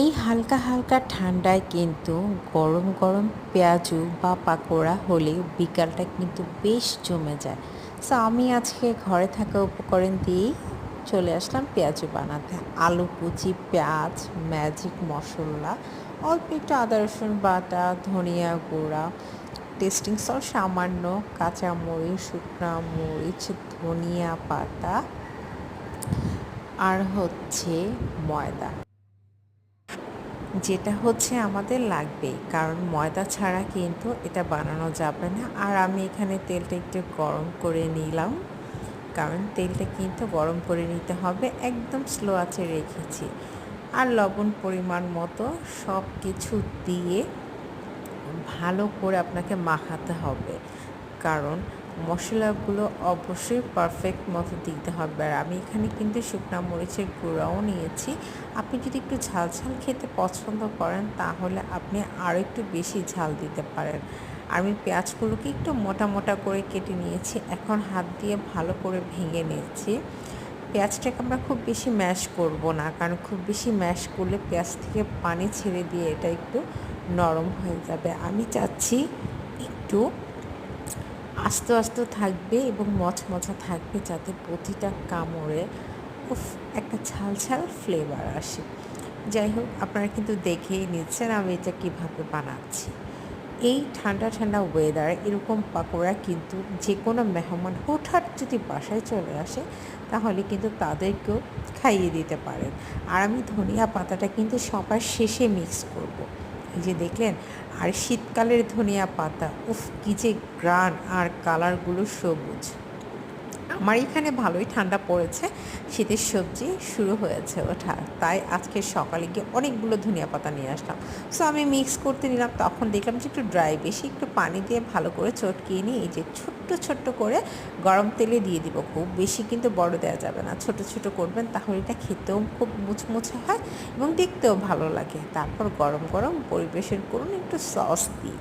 এই হালকা হালকা ঠান্ডায় কিন্তু গরম গরম পেঁয়াজু বা পাকোড়া হলে বিকালটা কিন্তু বেশ জমে যায়। সো আমি আজকে ঘরে থাকা উপকরণ দিয়েই চলে আসলাম পেঁয়াজু বানাতে। আলু, কুচি, পেঁয়াজ ম্যাজিক মশলা, অল্প একটু আদা, রসুন বাটা, ধনিয়া গুঁড়া টেস্টিং সস সামান্য কাঁচা মরিচ শুকনা মরিচ, ধনিয়া পাতা, আর হচ্ছে ময়দা। যেটা হচ্ছে আমাদের লাগবেই। কারণ ময়দা ছাড়া কিন্তু এটা বানানো যাবে না। আর আমি এখানে তেলটা একটু গরম করে নিলাম। কারণ তেলটা কিন্তু গরম করে নিতে হবে। একদম স্লো আছে রেখেছি। আর লবণ পরিমাণ মতো সব কিছু দিয়ে ভালো করে আপনাকে মাখাতে হবে। কারণ মশলাগুলো অবশ্যই পারফেক্ট মতো দিতে হবে। আর আমি এখানে কিন্তু শুকনো মরিচের গুঁড়াও নিয়েছি। আপনি যদি একটু ঝাল ঝাল খেতে পছন্দ করেন, তাহলে আপনি আরও একটু বেশি ঝাল দিতে পারেন। আমি পেঁয়াজগুলোকে একটু মোটা মোটা করে কেটে নিয়েছি। এখন হাত দিয়ে ভালো করে ভেঙে নিয়েছি। পেঁয়াজটাকে আমরা খুব বেশি ম্যাশ করব না, কারণ খুব বেশি ম্যাশ করলে পেঁয়াজ থেকে পানি ছেড়ে দিয়ে এটা একটু নরম হয়ে যাবে। আমি চাচ্ছি একটু আস্তে আস্তে থাকবে এবং মচমচা থাকবে যাতে প্রতিটা কামড়ে, উফ, একটা ছাল ছাল ফ্লেভার আসে। যাই হোক, আপনারা কিন্তু দেখেই নিচ্ছেন আমি এটা কীভাবে বানাচ্ছি। এই ঠান্ডা ঠান্ডা ওয়েদার এরকম পাকোড়া কিন্তু যে কোনো মেহমান হঠাৎ যদি বাসায় চলে আসে, তাহলে কিন্তু তাদেরকেও খাইয়ে দিতে পারেন। আর আমি ধনিয়া পাতাটা কিন্তু সবার শেষে মিক্স করব। যে দেখলেন আর শীতকালের ধনিয়া পাতা উফ কী যে গ্রান আর কালারগুলো সবুজ। আমার এখানে ভালোই ঠান্ডা পড়েছে। শীতের সবজি শুরু হয়েছে ওঠা তাই আজকে সকালে গিয়ে অনেকগুলো ধনিয়া পাতা নিয়ে আসলাম। সো আমি মিক্স করতে নিলাম। তখন দেখলাম যে একটু ড্রাই বেশি একটু পানি দিয়ে ভালো করে চটকিয়ে নিয়ে এই যে ছোট্ট ছোট্ট করে গরম তেলে দিয়ে দিব। খুব বেশি কিন্তু বড় দেওয়া যাবে না। ছোট ছোট করবেন তাহলে এটা খেতেও খুব মুচমুচে হয় এবং দেখতেও ভালো লাগে। তারপর গরম গরম পরিবেশন করুন একটু সস দিয়ে।